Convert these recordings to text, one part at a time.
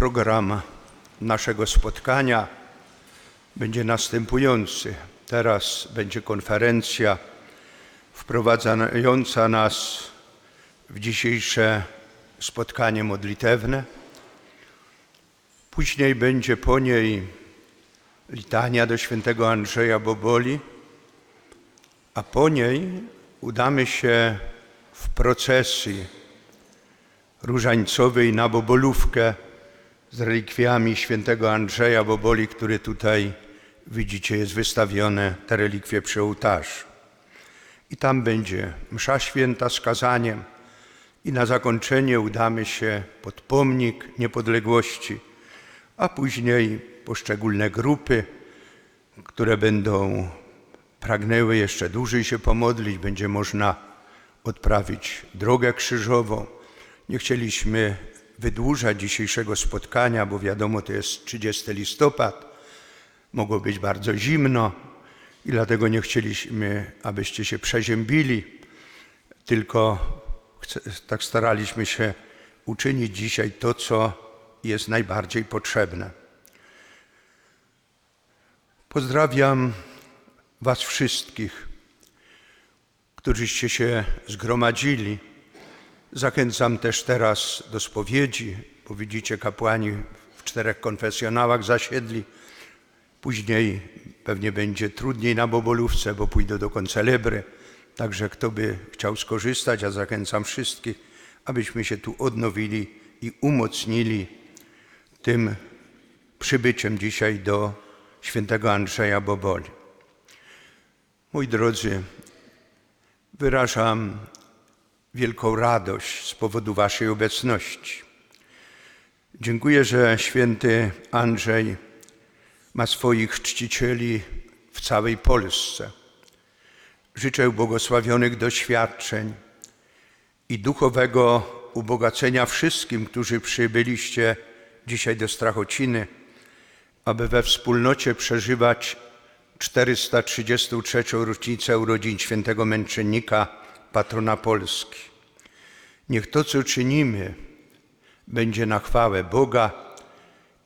Program naszego spotkania będzie następujący. Teraz będzie konferencja wprowadzająca nas w dzisiejsze spotkanie modlitewne. Później będzie po niej litania do świętego Andrzeja Boboli, a po niej udamy się w procesji różańcowej na Bobolówkę z relikwiami świętego Andrzeja Boboli, który tutaj widzicie jest wystawione, te relikwie przy ołtarzu. I tam będzie msza święta z kazaniem i na zakończenie udamy się pod pomnik niepodległości, a później poszczególne grupy, które będą pragnęły jeszcze dłużej się pomodlić, będzie można odprawić drogę krzyżową. Nie chcieliśmy wydłużać dzisiejszego spotkania, bo wiadomo, to jest 30 listopad, mogło być bardzo zimno i dlatego nie chcieliśmy, abyście się przeziębili, tylko tak staraliśmy się uczynić dzisiaj to, co jest najbardziej potrzebne. Pozdrawiam Was wszystkich, którzyście się zgromadzili. Zachęcam też teraz do spowiedzi, bo widzicie, kapłani w czterech konfesjonałach zasiedli. Później pewnie będzie trudniej na Bobolówce, bo pójdą do koncelebry. Także kto by chciał skorzystać, a zachęcam wszystkich, abyśmy się tu odnowili i umocnili tym przybyciem dzisiaj do świętego Andrzeja Boboli. Moi drodzy, wyrażam wielką radość z powodu Waszej obecności. Dziękuję, że święty Andrzej ma swoich czcicieli w całej Polsce. Życzę błogosławionych doświadczeń i duchowego ubogacenia wszystkim, którzy przybyliście dzisiaj do Strachociny, aby we wspólnocie przeżywać 433. rocznicę urodzin świętego męczennika, patrona Polski. Niech to, co czynimy, będzie na chwałę Boga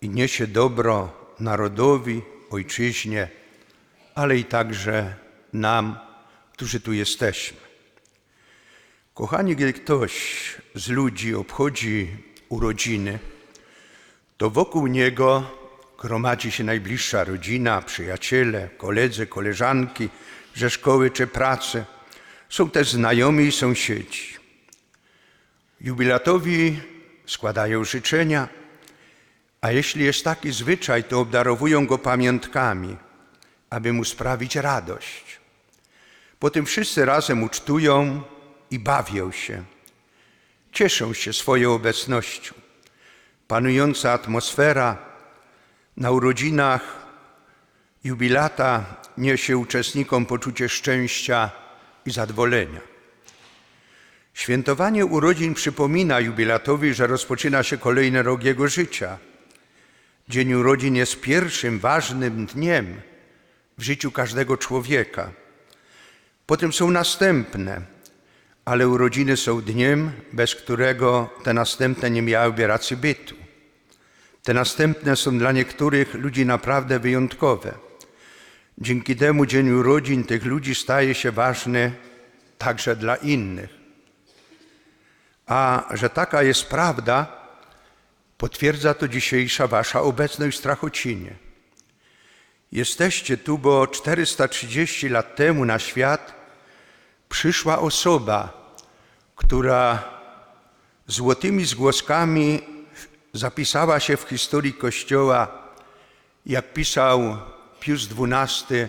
i niesie dobro narodowi, ojczyźnie, ale i także nam, którzy tu jesteśmy. Kochani, gdy ktoś z ludzi obchodzi urodziny, to wokół niego gromadzi się najbliższa rodzina, przyjaciele, koledzy, koleżanki ze szkoły czy pracy. Są też znajomi i sąsiedzi. Jubilatowi składają życzenia, a jeśli jest taki zwyczaj, to obdarowują go pamiątkami, aby mu sprawić radość. Potem wszyscy razem ucztują i bawią się. Cieszą się swoją obecnością. Panująca atmosfera na urodzinach jubilata niesie uczestnikom poczucie szczęścia i zadowolenia. Świętowanie urodzin przypomina jubilatowi, że rozpoczyna się kolejny rok jego życia. Dzień urodzin jest pierwszym ważnym dniem w życiu każdego człowieka. Potem są następne, ale urodziny są dniem, bez którego te następne nie miałyby racji bytu. Te następne są dla niektórych ludzi naprawdę wyjątkowe. Dzięki temu dzień urodzin tych ludzi staje się ważny także dla innych. A że taka jest prawda, potwierdza to dzisiejsza Wasza obecność w Strachocinie. Jesteście tu, bo 430 lat temu na świat przyszła osoba, która złotymi zgłoskami zapisała się w historii Kościoła, jak pisał Pius XII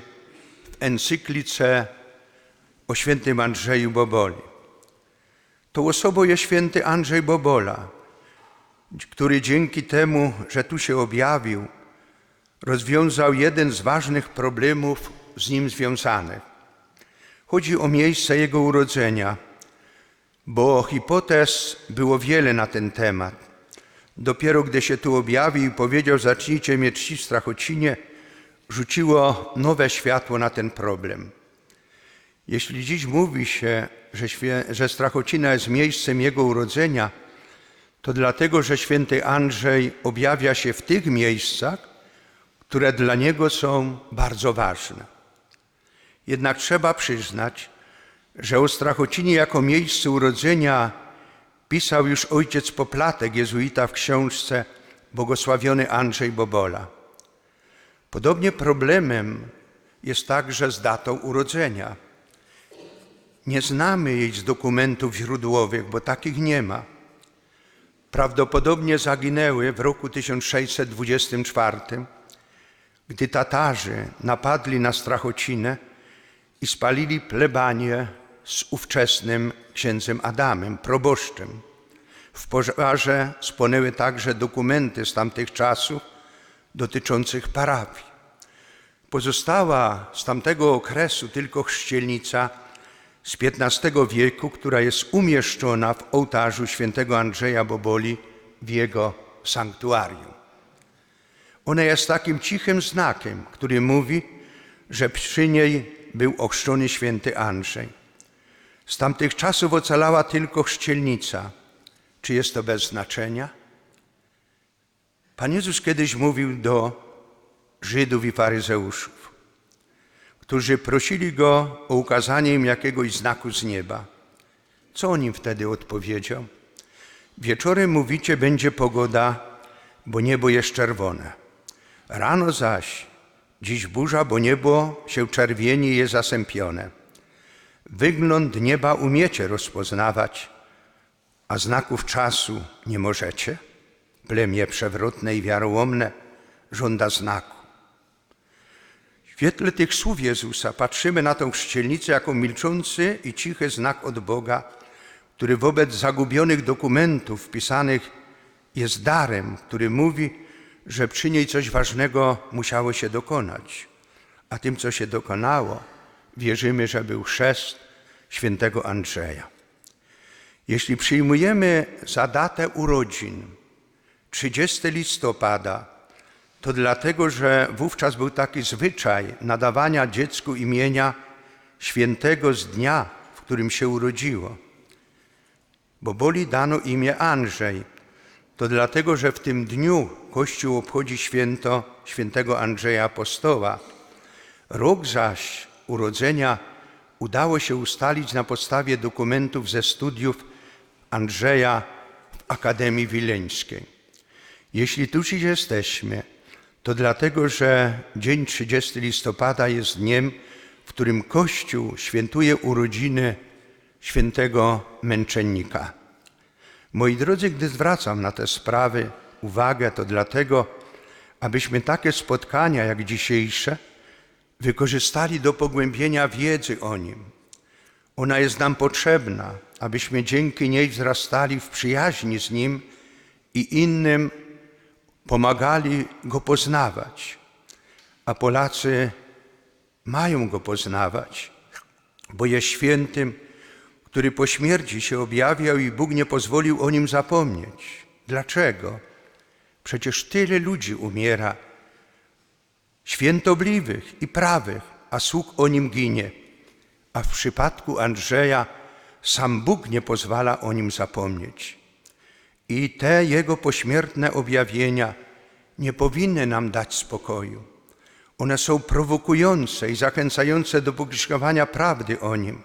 w encyklice o świętym Andrzeju Boboli. Tą osobą jest święty Andrzej Bobola, który dzięki temu, że tu się objawił, rozwiązał jeden z ważnych problemów z nim związanych. Chodzi o miejsce jego urodzenia, bo hipotez było wiele na ten temat. Dopiero gdy się tu objawił i powiedział, zacznijcie mnie czcić Strachocinie, rzuciło nowe światło na ten problem. Jeśli dziś mówi się, że, że Strachocina jest miejscem jego urodzenia, to dlatego, że święty Andrzej objawia się w tych miejscach, które dla niego są bardzo ważne. Jednak trzeba przyznać, że o Strachocinie jako miejscu urodzenia pisał już ojciec Poplatek, jezuita w książce Błogosławiony Andrzej Bobola. Podobnie problemem jest także z datą urodzenia. Nie znamy jej z dokumentów źródłowych, bo takich nie ma. Prawdopodobnie zaginęły w roku 1624, gdy Tatarzy napadli na Strachocinę i spalili plebanię z ówczesnym księdzem Adamem, proboszczem. W pożarze spłonęły także dokumenty z tamtych czasów dotyczących parafii. Pozostała z tamtego okresu tylko chrzcielnica z XV wieku, która jest umieszczona w ołtarzu świętego Andrzeja Boboli w jego sanktuarium. Ona jest takim cichym znakiem, który mówi, że przy niej był ochrzczony święty Andrzej. Z tamtych czasów ocalała tylko chrzcielnica. Czy jest to bez znaczenia? Pan Jezus kiedyś mówił do Żydów i faryzeuszów, którzy prosili Go o ukazanie im jakiegoś znaku z nieba. Co on im wtedy odpowiedział? Wieczorem mówicie, będzie pogoda, bo niebo jest czerwone. Rano zaś, dziś burza, bo niebo się czerwieni i jest zasępione. Wygląd nieba umiecie rozpoznawać, a znaków czasu nie możecie? Plemię przewrotne i wiarołomne żąda znaku. W świetle tych słów Jezusa patrzymy na tą chrzcielnicę jako milczący i cichy znak od Boga, który wobec zagubionych dokumentów wpisanych jest darem, który mówi, że przy niej coś ważnego musiało się dokonać. A tym, co się dokonało, wierzymy, że był chrzest świętego Andrzeja. Jeśli przyjmujemy za datę urodzin 30 listopada, to dlatego, że wówczas był taki zwyczaj nadawania dziecku imienia świętego z dnia, w którym się urodziło. Bo Boli dano imię Andrzej, to dlatego, że w tym dniu Kościół obchodzi święto świętego Andrzeja Apostoła. Rok zaś urodzenia udało się ustalić na podstawie dokumentów ze studiów Andrzeja w Akademii Wileńskiej. Jeśli tu dziś jesteśmy, to dlatego, że dzień 30 listopada jest dniem, w którym Kościół świętuje urodziny świętego męczennika. Moi drodzy, gdy zwracam na te sprawy uwagę, to dlatego, abyśmy takie spotkania jak dzisiejsze wykorzystali do pogłębienia wiedzy o Nim. Ona jest nam potrzebna, abyśmy dzięki niej wzrastali w przyjaźni z Nim i innym pomagali Go poznawać. A Polacy mają Go poznawać, bo jest świętym, który po śmierci się objawiał i Bóg nie pozwolił o nim zapomnieć. Dlaczego? Przecież tyle ludzi umiera, świętobliwych i prawych, a sług o nim ginie. A w przypadku Andrzeja sam Bóg nie pozwala o nim zapomnieć. I te jego pośmiertne objawienia nie powinny nam dać spokoju. One są prowokujące i zachęcające do publikowania prawdy o nim.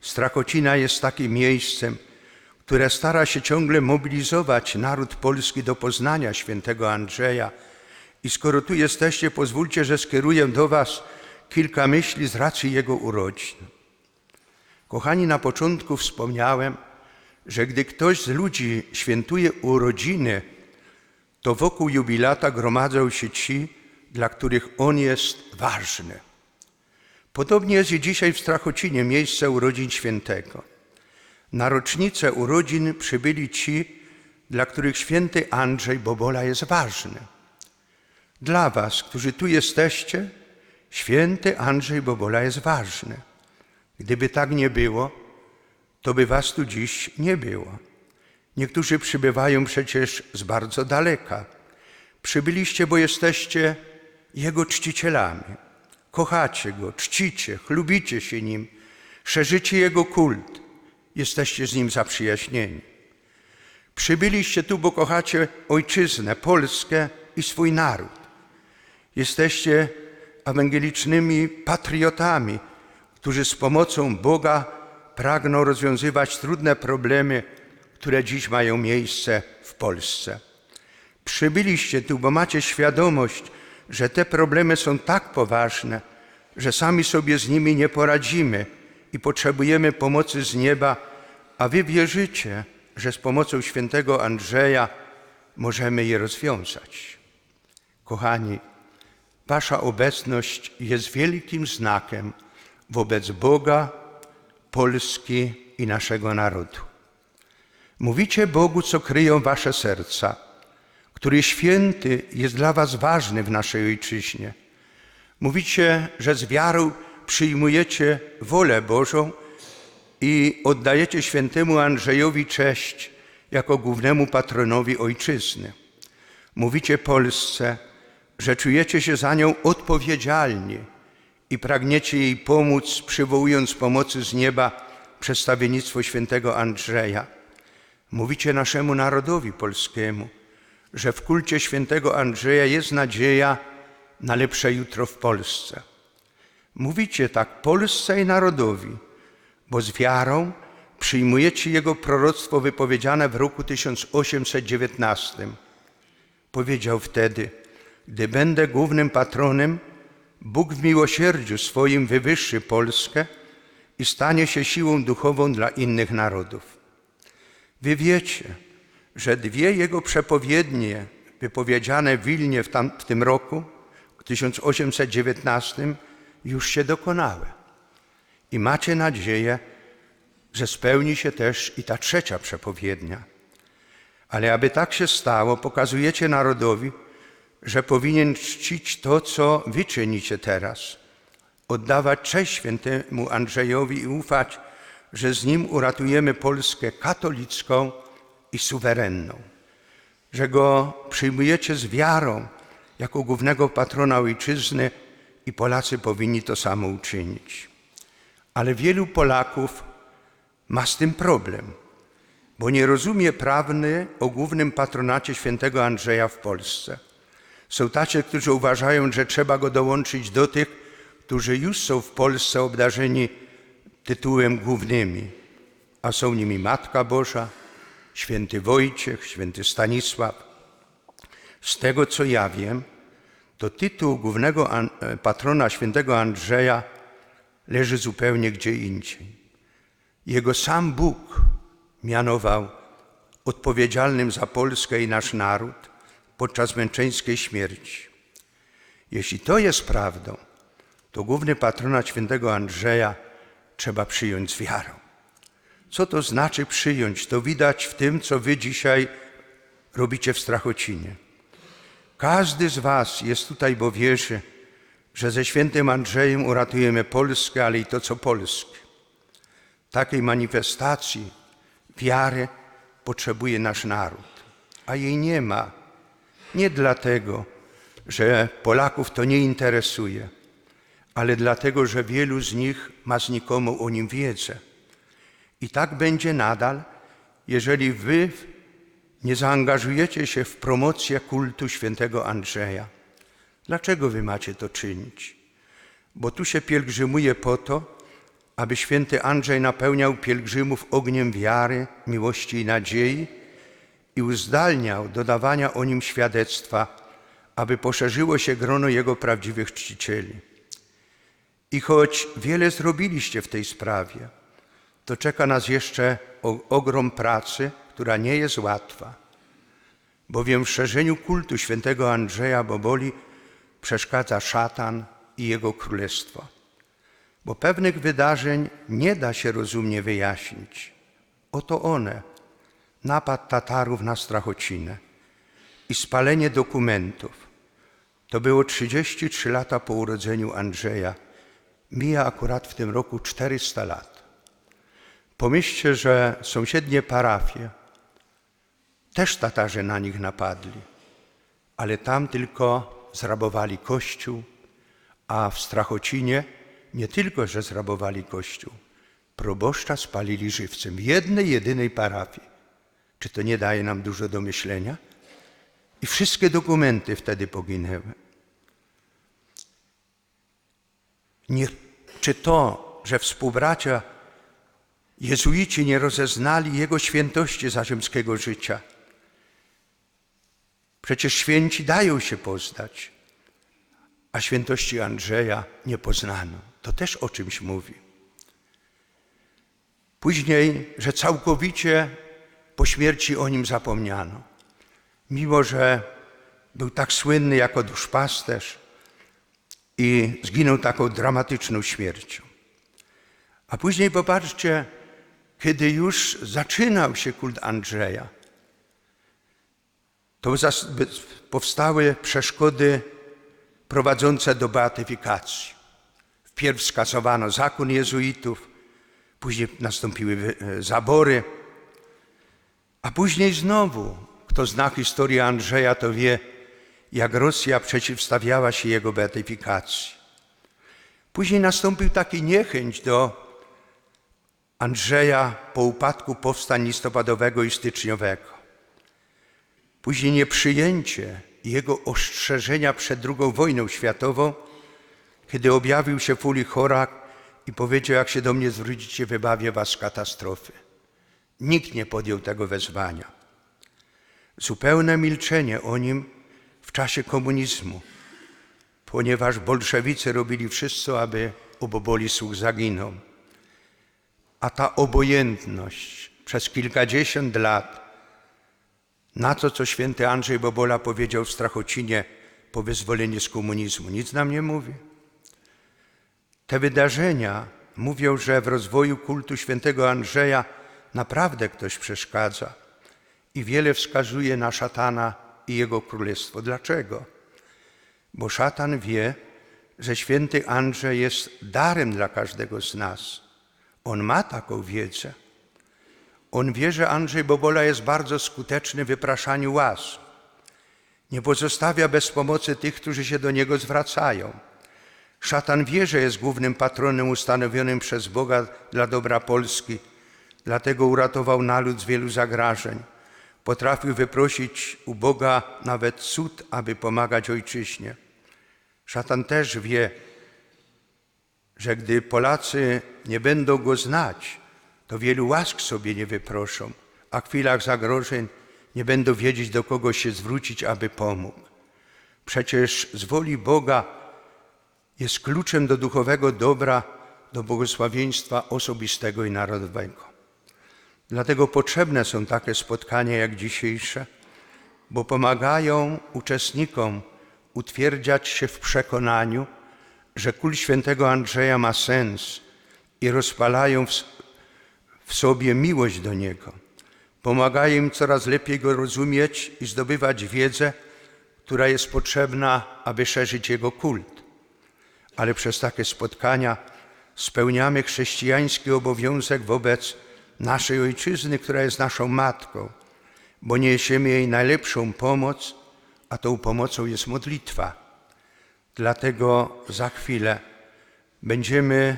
Strachocina jest takim miejscem, które stara się ciągle mobilizować naród polski do poznania świętego Andrzeja. I skoro tu jesteście, pozwólcie, że skieruję do Was kilka myśli z racji jego urodzin. Kochani, na początku wspomniałem, że gdy ktoś z ludzi świętuje urodziny, to wokół jubilata gromadzą się ci, dla których on jest ważny. Podobnie jest i dzisiaj w Strachocinie, miejsce urodzin świętego. Na rocznicę urodzin przybyli ci, dla których święty Andrzej Bobola jest ważny. Dla Was, którzy tu jesteście, święty Andrzej Bobola jest ważny. Gdyby tak nie było, to by Was tu dziś nie było. Niektórzy przybywają przecież z bardzo daleka. Przybyliście, bo jesteście Jego czcicielami. Kochacie Go, czcicie, chlubicie się Nim, szerzycie Jego kult. Jesteście z Nim zaprzyjaźnieni. Przybyliście tu, bo kochacie ojczyznę, Polskę i swój naród. Jesteście ewangelicznymi patriotami, którzy z pomocą Boga pragną rozwiązywać trudne problemy, które dziś mają miejsce w Polsce. Przybyliście tu, bo macie świadomość, że te problemy są tak poważne, że sami sobie z nimi nie poradzimy i potrzebujemy pomocy z nieba, a wy wierzycie, że z pomocą świętego Andrzeja możemy je rozwiązać. Kochani, Wasza obecność jest wielkim znakiem wobec Boga, Polski i naszego narodu. Mówicie Bogu, co kryją Wasze serca, który święty jest dla Was ważny w naszej ojczyźnie. Mówicie, że z wiarą przyjmujecie wolę Bożą i oddajecie świętemu Andrzejowi cześć jako głównemu patronowi ojczyzny. Mówicie Polsce, że czujecie się za nią odpowiedzialni i pragniecie jej pomóc, przywołując pomocy z nieba przedstawiennictwo świętego Andrzeja. Mówicie naszemu narodowi polskiemu, że w kulcie świętego Andrzeja jest nadzieja na lepsze jutro w Polsce. Mówicie tak Polsce i narodowi, bo z wiarą przyjmujecie jego proroctwo wypowiedziane w roku 1819. Powiedział wtedy: Gdy będę głównym patronem, Bóg w miłosierdziu swoim wywyższy Polskę i stanie się siłą duchową dla innych narodów. Wy wiecie, że dwie jego przepowiednie wypowiedziane w Wilnie w, tam, w tym roku, w 1819, już się dokonały. I macie nadzieję, że spełni się też i ta trzecia przepowiednia. Ale aby tak się stało, pokazujecie narodowi, że powinien czcić to, co wy czynicie teraz, oddawać cześć świętemu Andrzejowi i ufać, że z nim uratujemy Polskę katolicką i suwerenną, że go przyjmujecie z wiarą jako głównego patrona ojczyzny i Polacy powinni to samo uczynić. Ale wielu Polaków ma z tym problem, bo nie rozumie prawny o głównym patronacie świętego Andrzeja w Polsce. Są tacy, którzy uważają, że trzeba go dołączyć do tych, którzy już są w Polsce obdarzeni tytułem głównymi, a są nimi Matka Boża, święty Wojciech, święty Stanisław. Z tego co ja wiem, to tytuł głównego patrona świętego Andrzeja leży zupełnie gdzie indziej. Jego sam Bóg mianował odpowiedzialnym za Polskę i nasz naród podczas męczeńskiej śmierci. Jeśli to jest prawdą, to główny patronat świętego Andrzeja trzeba przyjąć z wiarą. Co to znaczy przyjąć? To widać w tym, co wy dzisiaj robicie w Strachocinie. Każdy z was jest tutaj, bo wierzy, że ze świętym Andrzejem uratujemy Polskę, ale i to, co polskie. Takiej manifestacji wiary potrzebuje nasz naród, a jej nie ma. Nie dlatego, że Polaków to nie interesuje, ale dlatego, że wielu z nich ma znikomu o nim wiedzę. I tak będzie nadal, jeżeli wy nie zaangażujecie się w promocję kultu świętego Andrzeja. Dlaczego wy macie to czynić? Bo tu się pielgrzymuje po to, aby święty Andrzej napełniał pielgrzymów ogniem wiary, miłości i nadziei i uzdalniał dodawania o nim świadectwa, aby poszerzyło się grono jego prawdziwych czcicieli. I choć wiele zrobiliście w tej sprawie, to czeka nas jeszcze ogrom pracy, która nie jest łatwa, bowiem w szerzeniu kultu świętego Andrzeja Boboli przeszkadza szatan i jego królestwo bo pewnych wydarzeń nie da się rozumnie wyjaśnić. Oto one: napad Tatarów na Strachocinę i spalenie dokumentów. To było 33 lata po urodzeniu Andrzeja. Mija akurat w tym roku 400 lat. Pomyślcie, że sąsiednie parafie też Tatarzy na nich napadli, ale tam tylko zrabowali kościół, a w Strachocinie nie tylko, że zrabowali kościół, proboszcza spalili żywcem w jednej, jedynej parafii. Czy to nie daje nam dużo do myślenia? I wszystkie dokumenty wtedy poginęły. Nie, czy to, że współbracia jezuici nie rozeznali jego świętości za rzymskiego życia? Przecież święci dają się poznać, a świętości Andrzeja nie poznano. To też o czymś mówi. Później, że całkowicie po śmierci o nim zapomniano. Mimo, że był tak słynny jako duszpasterz i zginął taką dramatyczną śmiercią. A później popatrzcie, kiedy już zaczynał się kult Andrzeja, to powstały przeszkody prowadzące do beatyfikacji. Wpierw skasowano zakon jezuitów, później nastąpiły zabory, a później znowu, kto zna historię Andrzeja, to wie, jak Rosja przeciwstawiała się jego beatyfikacji. Później nastąpił taki niechęć do Andrzeja po upadku powstań listopadowego i styczniowego. Później nieprzyjęcie jego ostrzeżenia przed II wojną światową, kiedy objawił się w uli Chorak i powiedział, jak się do mnie zwrócicie, wybawię was z katastrofy. Nikt nie podjął tego wezwania. Zupełne milczenie o nim w czasie komunizmu, ponieważ bolszewicy robili wszystko, aby oboboli słuch zaginął. A ta obojętność przez kilkadziesiąt lat na to, co święty Andrzej Bobola powiedział w Strachocinie po wyzwoleniu z komunizmu. Nic nam nie mówi. Te wydarzenia mówią, że w rozwoju kultu świętego Andrzeja naprawdę ktoś przeszkadza i wiele wskazuje na szatana i jego królestwo. Dlaczego? Bo szatan wie, że święty Andrzej jest darem dla każdego z nas. On ma taką wiedzę. On wie, że Andrzej Bobola jest bardzo skuteczny w wypraszaniu łask. Nie pozostawia bez pomocy tych, którzy się do niego zwracają. Szatan wie, że jest głównym patronem ustanowionym przez Boga dla dobra Polski, dlatego uratował naród z wielu zagrażeń. Potrafił wyprosić u Boga nawet cud, aby pomagać ojczyźnie. Szatan też wie, że gdy Polacy nie będą go znać, to wielu łask sobie nie wyproszą, a w chwilach zagrożeń nie będą wiedzieć, do kogo się zwrócić, aby pomógł. Przecież z woli Boga jest kluczem do duchowego dobra, do błogosławieństwa osobistego i narodowego. Dlatego potrzebne są takie spotkania jak dzisiejsze, bo pomagają uczestnikom utwierdzać się w przekonaniu, że kult świętego Andrzeja ma sens i rozpalają w, w sobie miłość do Niego. Pomagają im coraz lepiej Go rozumieć i zdobywać wiedzę, która jest potrzebna, aby szerzyć Jego kult. Ale przez takie spotkania spełniamy chrześcijański obowiązek wobec naszej Ojczyzny, która jest naszą Matką, bo niesiemy jej najlepszą pomoc, a tą pomocą jest modlitwa. Dlatego za chwilę będziemy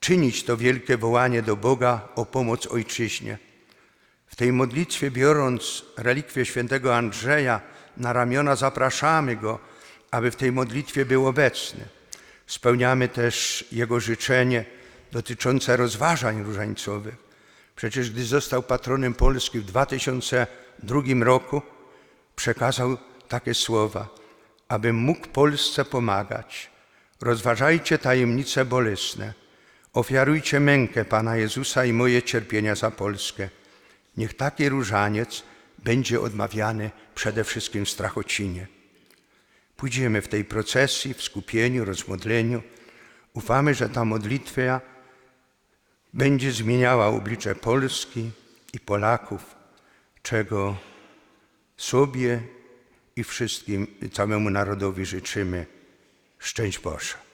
czynić to wielkie wołanie do Boga o pomoc Ojczyźnie. W tej modlitwie, biorąc relikwię świętego Andrzeja na ramiona, zapraszamy Go, aby w tej modlitwie był obecny. Spełniamy też Jego życzenie dotyczące rozważań różańcowych. Przecież gdy został patronem Polski w 2002 roku, przekazał takie słowa, aby mógł Polsce pomagać. Rozważajcie tajemnice bolesne. Ofiarujcie mękę Pana Jezusa i moje cierpienia za Polskę. Niech taki różaniec będzie odmawiany przede wszystkim w Strachocinie. Pójdziemy w tej procesji, w skupieniu, rozmodleniu. Ufamy, że ta modlitwa będzie zmieniała oblicze Polski i Polaków, czego sobie i wszystkim, całemu narodowi życzymy. Szczęść Boże.